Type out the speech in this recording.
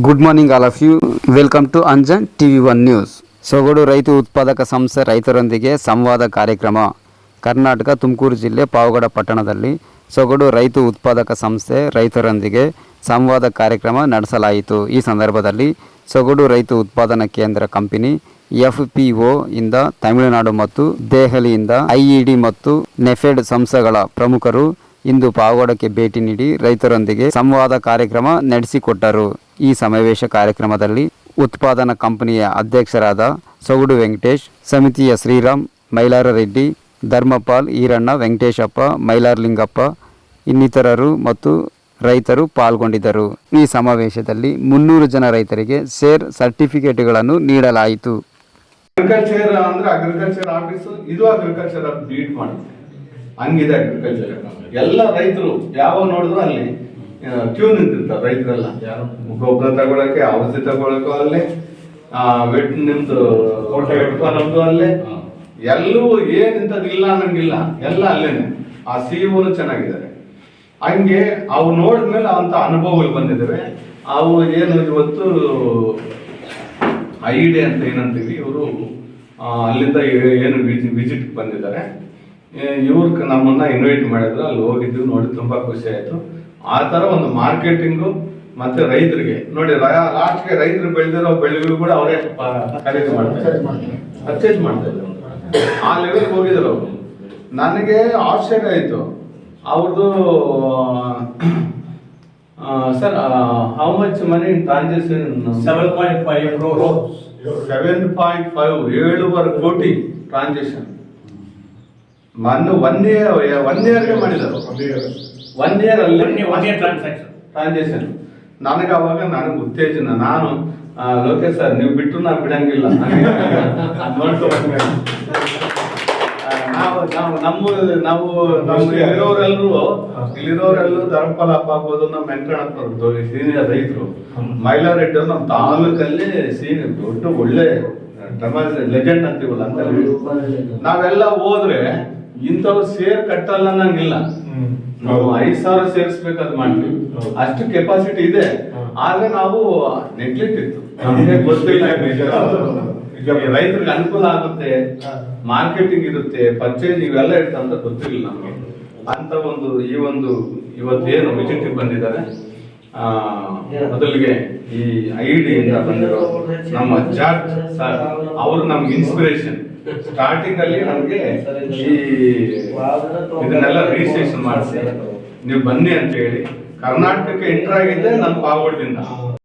Good morning all of you welcome to Anjan TV one news ಸೊಗಡು ರೈತ ಉತ್ಪಾದಕ ಸಂಸ್ಥೆ ರೈತರೊಂದಿಗೆ ಸಂವಾದ ಕಾರ್ಯಕ್ರಮ. ಕರ್ನಾಟಕ ತುಮಕೂರು ಜಿಲ್ಲೆ ಪಾವಗಡ ಪಟ್ಟಣದಲ್ಲಿ ಸೊಗಡು ರೈತ ಉತ್ಪಾದಕ ಸಂಸ್ಥೆ ರೈತರೊಂದಿಗೆ ಸಂವಾದ ಕಾರ್ಯಕ್ರಮ ನಡೆಸಲಾಯಿತು. ಈ ಸಂದರ್ಭದಲ್ಲಿ ಸೊಗಡು ರೈತ ಉತ್ಪಾದನಾ ಕೇಂದ್ರ ಕಂಪನಿ ಎಫ್ ಪಿ ಇಂದ ತಮಿಳುನಾಡು ಮತ್ತು ದೆಹಲಿಯಿಂದ ಐಇಡಿ ಮತ್ತು ನೆಫೆಡ್ ಸಂಸ್ಥೆಗಳ ಪ್ರಮುಖರು ಇಂದು ಪಾವಗಡಕ್ಕೆ ಭೇಟಿ ನೀಡಿ ರೈತರೊಂದಿಗೆ ಸಂವಾದ ಕಾರ್ಯಕ್ರಮ ನಡೆಸಿಕೊಟ್ಟರು. ಈ ಸಮಾವೇಶ ಕಾರ್ಯಕ್ರಮದಲ್ಲಿ ಉತ್ಪಾದನಾ ಕಂಪನಿಯ ಅಧ್ಯಕ್ಷರಾದ ಸೊಗಡು ವೆಂಕಟೇಶ್, ಸಮಿತಿಯ ಶ್ರೀರಾಮ್, ಮೈಲಾರ ರೆಡ್ಡಿ, ಧರ್ಮಪಾಲ್ ಈರಣ್ಣ, ವೆಂಕಟೇಶಪ್ಪ ಮೈಲಾರಲಿಂಗಪ್ಪ ಇನ್ನಿತರರು ಮತ್ತು ರೈತರು ಪಾಲ್ಗೊಂಡಿದ್ದರು. ಈ ಸಮಾವೇಶದಲ್ಲಿ ಮುನ್ನೂರು ಜನ ರೈತರಿಗೆ ಸೇರ್ ಸರ್ಟಿಫಿಕೇಟ್ಗಳನ್ನು ನೀಡಲಾಯಿತು. ಅಗ್ರಿಕಲ್ಚರ್ ಅಂದ್ರೆ ಅಗ್ರಿಕಲ್ಚರ್ ಆಫೀಸ್ ಇದು ಅಗ್ರಿಕಲ್ಚರ್ ಬೀಟ್ ಮಾಡುತ್ತೆ ಹಂಗಿದೆ ಅಗ್ರಿಕಲ್ಚರ್ ಎಲ್ಲ ರೈತರು, ಯಾವ ನೋಡಿದ್ರು ಅಲ್ಲಿ ಕ್ಯೂ ನಿಂತಿರ್ತಾರೆ ರೈತರೆಲ್ಲ. ಗೊಬ್ಬರ ತಗೊಳಕ್ಕೆ ಔಷಧಿ ತಗೊಳಕ್ಕೂ ಅಲ್ಲೇ ವೆಟ್ ನಿಮ್ದು ನಮ್ದು ಅಲ್ಲೇ. ಎಲ್ಲವೂ ಏನ್ ಇಂಥದ್ದಿಲ್ಲ ಅನ್ನಂಗಿಲ್ಲ. ಎಲ್ಲ ಅಲ್ಲೇನೆ. ಆ ಸಿಇಒನು ಚೆನ್ನಾಗಿದ್ದಾರೆ. ಹಂಗೆ ಅವು ನೋಡಿದ್ಮೇಲೆ ಅಂತ ಅನುಭವಗಳು ಬಂದಿದ್ದಾವೆ. ಅವು ಏನು ಇವತ್ತು ಐ ಡಿ ಅಂತ ಏನಂತೀವಿ ಇವರು ಅಲ್ಲಿಂದ ಏನು ವಿಸಿಟ್ ಬಂದಿದ್ದಾರೆ. ಇವ್ರ ನಮ್ಮನ್ನ ಇನ್ವೈಟ್ ಮಾಡಿದ್ರು. ಅಲ್ಲಿ ಹೋಗಿದ್ವಿ ನೋಡಿ ತುಂಬಾ ಖುಷಿ ಆಯ್ತು. ಆ ತರ ಒಂದು ಮಾರ್ಕೆಟಿಂಗು ಮತ್ತೆ ರೈತರಿಗೆ. ನೋಡಿ ಲಾಸ್ಟ್ಗೆ ರೈತರು ಬೆಳೆದಿರೋ ಬೆಳೆಗಳು ಕೂಡ ಅವರೇ ಖರೀದಿ ಮಾಡ್ತಾರೆ. ಪರ್ಚೇಸ್ ಮಾಡ್ತಾರೆ. ಆ ಲೆವೆಲ್ ಹೋಗಿದ್ರು ಅವರು. ನನಗೆ ಆಶ್ಚರ್ಯ ಆಯ್ತು. ಅವ್ರದ್ದು sir how much money transaction seven point five. Seven point five ಏಳುವರೆ ಕೋಟಿ ಟ್ರಾನ್ಸಾಕ್ಷನ್ ಮೊನ್ನೆ ಒನ್ ಇಯರ್ ಒನ್ ಇಯರ್ಗೆ ಮಾಡಿದರು. ಒನ್ ಇಯರ್ ಅಲ್ಲಿ ಒನ್ ಇಯರ್. ಟ್ರಾನ್ಸಾಕ್ಷನ್ ನನಗೆ ಅವಾಗ ನನಗೆ ಉತ್ತೇಜನ ನಾನು ಲೋಕೇಶ್ ಸರ್ ನೀವು ಬಿಟ್ಟರು ನಾನು ಬಿಡಂಗಿಲ್ಲ. ನಾವು ನಾವು ನಮ್ಮ ನಾವು ನಮ್ಮ ಇಲ್ಲಿರೋರೆಲ್ಲರೂ ಇಲ್ಲಿರೋರೆಲ್ಲರೂ ಧರ್ಮಪಾಲ ಹಬ್ಬ ಆಗ್ಬೋದು ನಮ್ಮ ವೆಂಕಟಣ್ಣಪ್ಪನವ್ರು ಸೀನಿಯರ್ ರೈತರು. ಮೈಲಾರೆಡ್ಡಿ ಅವ್ರು ನಮ್ಮ ತಾಲೂಕಲ್ಲಿ ಸೀನಿಯರ್ ದೊಡ್ಡ ಒಳ್ಳೆ ಲೆಜೆಂಡ್ ಅಂತೀವಲ್ಲ ಅಂತ ನಾವೆಲ್ಲ ಹೋದ್ರೆ ಇಂಥವ್ರು ಸೇರ್ ಕಟ್ಟಲ್ಲ ಅನ್ನಂಗಿಲ್ಲ. ನಾವು ಐದ್ ಸಾವಿರ ಸೇರಿಸ್ಬೇಕಾದ್ ಮಾಡ್ತೀವಿ. ಅಷ್ಟು ಕೆಪಾಸಿಟಿ ಇದೆ. ಆದ್ರೆ ನಾವು ನೆಗ್ಲೆಕ್ಟ್ ಇತ್ತು. ನಮ್ಗೆ ಗೊತ್ತಿಲ್ಲ. ರೈತರಿಗೆ ಅನುಕೂಲ ಆಗುತ್ತೆ. ಮಾರ್ಕೆಟಿಂಗ್ ಇರುತ್ತೆ. ಪರ್ಚೇಸ್ ಇವೆಲ್ಲ ಇರುತ್ತೆ ಅಂತ ಗೊತ್ತಿರಲಿಲ್ಲ ನಮ್ಗೆ. ಅಂತ ಒಂದು ಈ ಒಂದು ಇವತ್ತೇನು ವಿಸಿಟ್ ಬಂದಿದ್ದಾರೆ. ಮೊದಲಿಗೆ ಈ ಐ ಡಿ ಇಂದ ಬಂದಿರೋ ನಮ್ಮ ಜಾರ್ಜ್ ಸರ್, ಅವರು ನಮ್ಗೆ ಇನ್ಸ್ಪಿರೇಷನ್ ಸ್ಟಾರ್ಟಿಂಗ್ ಅಲ್ಲಿ ನಮ್ಗೆ ಈ ಇದನ್ನೆಲ್ಲ ರಿಜಿಸ್ಟ್ರೇಷನ್ ಮಾಡಿಸಿ, ನೀವು ಬನ್ನಿ ಅಂತ ಹೇಳಿ. ಕರ್ನಾಟಕಕ್ಕೆ ಎಂಟರ್ ಆಗಿದ್ದೆ ನಮ್ಮ ಪಾವಗಡದಿಂದ